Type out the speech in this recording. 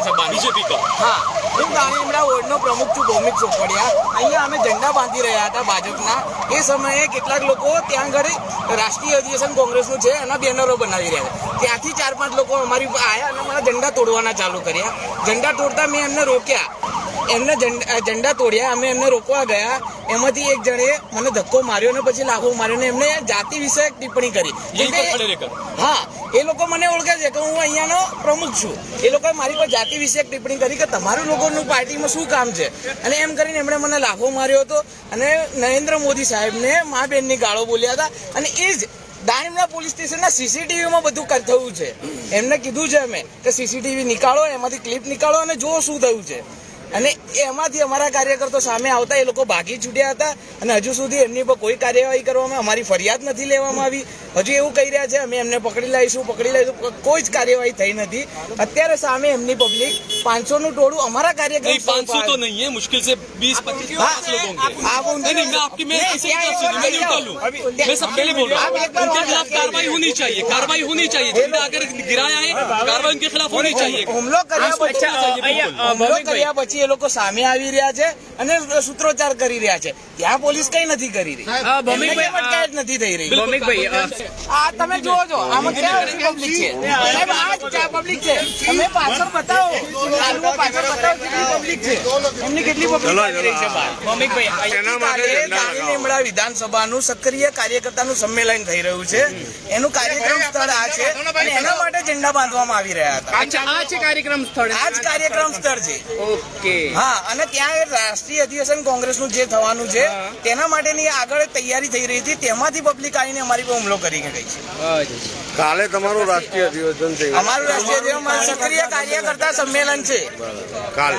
વિધાનસભા બીજેપી કા હા, હું દાણીમડા વોર્ડનો પ્રમુખ છું, ભૌમિક સોપડિયા. અહીંયા અમે ઝંડા બાંધી રહ્યા હતા ભાજપના. એ સમયે કેટલાક લોકો ત્યાં આગળ રાષ્ટ્રીય અધિવેશન કોંગ્રેસનું છે એના બેનરો બનાવી રહ્યા હતા ત્યાંથી ચાર પાંચ લોકો અમારી આવ્યા અને મારા ઝંડા તોડવાના ચાલુ કર્યા. ઝંડા તોડતા મેં એમને રોક્યા. એમના ઝંડા તોડ્યા અમે એમને રોકવા ગયા. એમાંથી એક જણે મને ધક્કો માર્યો ને પછી લાફો માર્યો ને એમને જાતિ વિષયક ટિપ્પણી કરી. હા એ લોકો મને ઓળખે છે કે હું અહીંયાનો પ્રમુખ છું. એ લોકો મારી પર જાતિ વિષયક ટિપ્પણી કરી કે તમારું લોકોનું પાર્ટીમાં શું કામ છે? અને એમ કરીને એમણે મને લાફો માર્યો હતો અને નરેન્દ્ર મોદી સાહેબને મા બહેનની ગાળો બોલ્યા હતા. અને એ જ દાણીમના પોલીસ સ્ટેશનના સીસીટીવીમાં બધું થયું છે. એમને કીધું છે અમે કે સીસીટીવી નીકાળો એમાંથી ક્લિપ નીકાળો અને જુઓ શું થયું છે. અને એમાંથી અમારા કાર્યકર્તો સામે આવતા એ લોકો ભાગી છૂટ્યા હતા અને હજુ સુધી એમની પર કોઈ કાર્યવાહી કરવામાં અમારી ફરિયાદ નથી લેવામાં આવી હજુ એવું કહી રહ્યા છે અમે એમને પકડી લઈશું પકડી લઈશું પણ કોઈ જ કાર્યવાહી થઈ નથી અત્યારે સામે એમની પબ્લિક પાંચસો નું ટોળું અમારા કાર્યક્રમ नहीं पाँच सौ तो नहीं है मुश्किल से बीस पच्चीस हाँ, पचास लोग होंगे आप उन- नहीं नहीं मैं आपकी मैं नहीं, किसी क्या की तरफ से नहीं, मैं है, न्यूट्रल हूँ अभी- मैं सब पहले बोल रहा आप हूँ एक बार उनके और खिलाफ आके- कार्रवाई होनी चाहिए कार्रवाई होनी चाहिए जिनका अगर गिराया है कार्रवाई उनके खिलाफ होनी चाहिए હુમલો કર્યા પછી અચ્છા, અહીંયા, અ, હુમલો કર્યા પછી એ લોકો સામે આવી રહ્યા છે અને સૂત્રોચ્ચાર કરી રહ્યા છે. ત્યાં પોલીસ કઈ નથી કરી રહી. અટકાયત નથી થઈ રહી. ભૌમિકભાઈ આ તમે જુઓ છો આમાં ક્યાં પબ્લિક છે? પબ્લિક છે? તમે પાછળ બતાવો. પાછળ બતાવો પબ્લિક છે. એમની કેટલી પબ્લિક આવી રહી છે બહાર ભૌમિકભાઈ આવતીકાલે દાણી લીમડા વિધાનસભાનું સક્રિય કાર્યકર્તાનું સંમેલન થઈ રહ્યું છે. એનું કાર્યક્રમ સ્થળ આ છે અને એના માટે ઝંડા બાંધવામાં આવી રહ્યા હતા. અચ્છા આ છે કાર્યક્રમ સ્થળ? આ જ કાર્યક્રમ સ્થળ છે. ઓકે. હા અને ત્યાં રાષ્ટ્રીય અધિવેશન કોંગ્રેસનું જે થવાનું છે તેના માટેની આગળ તૈયારી થઈ રહી હતી. તેમાંથી પબ્લિક આવીને અમારી પર હુમલો કરી ગઈ છે. કાલે તમારું રાષ્ટ્રીય અધિવેશન છે અમારું રાષ્ટ્રીય અધિવેશન સક્રિય કાર્યકર્તા સંમેલન છે. કાલે.